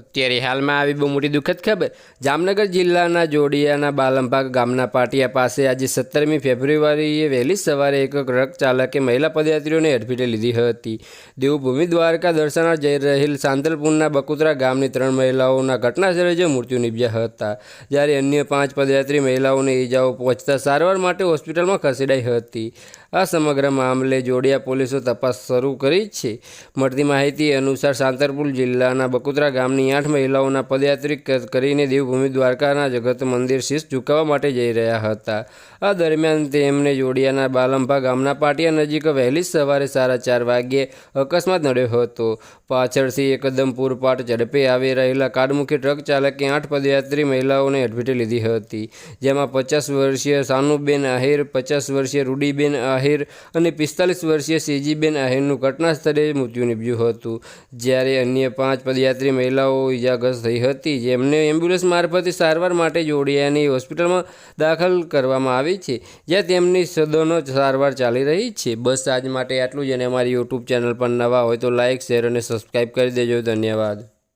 અત્યારે હાલમાં આવી બહુ મોટી દુઃખદ ખબર. જામનગર જિલ્લાના જોડિયાના બાલંભાગ ગામના પાટિયા પાસે આજે સત્તરમી ફેબ્રુઆરીએ વહેલી સવારે એક ટ્રક ચાલકે મહિલા પદયાત્રીઓને અડફેટે લીધી હતી. દેવભૂમિ દ્વારકા દર્શનાર જઈ રહેલ સાંતલપુરના બકુતરા ગામની ત્રણ મહિલાઓના ઘટનાસ્થળે જ મૃત્યુ નિપજ્યા હતા. જ્યારે અન્ય પાંચ પદયાત્રી મહિલાઓને ઈજાઓ પહોંચતા સારવાર માટે હોસ્પિટલમાં ખસેડાઈ હતી. આ સમગ્ર મામલે જોડિયા પોલીસો તપાસ શરૂ કરી છે. મળતી માહિતી અનુસાર સાંતરપુર જિલ્લાના બકુતરા ગામની આઠ મહિલાઓના પદયાત્રી કરીને દેવભૂમિ દ્વારકાના જગત મંદિર શીશ ઝુકાવવા માટે જઈ રહ્યા હતા. આ દરમિયાન તેમને જોડિયાના બાલંભા ગામના પાટિયા નજીક વહેલી સવારે સાડા ચાર વાગ્યે અકસ્માત નડ્યો હતો. પાછળથી એકદમ પૂરપાટ ઝડપે આવી રહેલા કાડમુખી ટ્રક ચાલકે આઠ પદયાત્રી મહિલાઓને અડફેટે લીધી હતી. જેમાં પચાસ વર્ષીય સાનુબેન આહિર, પચાસ વર્ષીય રૂડીબેન આહિર અને પિસ્તાલીસ વર્ષીય સીજીબેન આહિરનું ઘટના સ્થળે મૃત્યુ નીપજ્યું હતું. જ્યારે અન્ય પાંચ પદયાત્રી મહિલાઓ ઇજાગ્રસ્ત થઈ હતી. જેમને એમ્બ્યુલન્સ મારફતે સારવાર માટે જોડિયાની હોસ્પિટલમાં દાખલ કરવામાં આવી છે. જ્યાં તેમની સદનો સારવાર ચાલી રહી છે. બસ આજ માટે આટલું જ અને અમારી યુટ્યુબ ચેનલ પર નવા હોય તો લાઇક શેર અને સબસ્ક્રાઈબ કરી દેજો. ધન્યવાદ.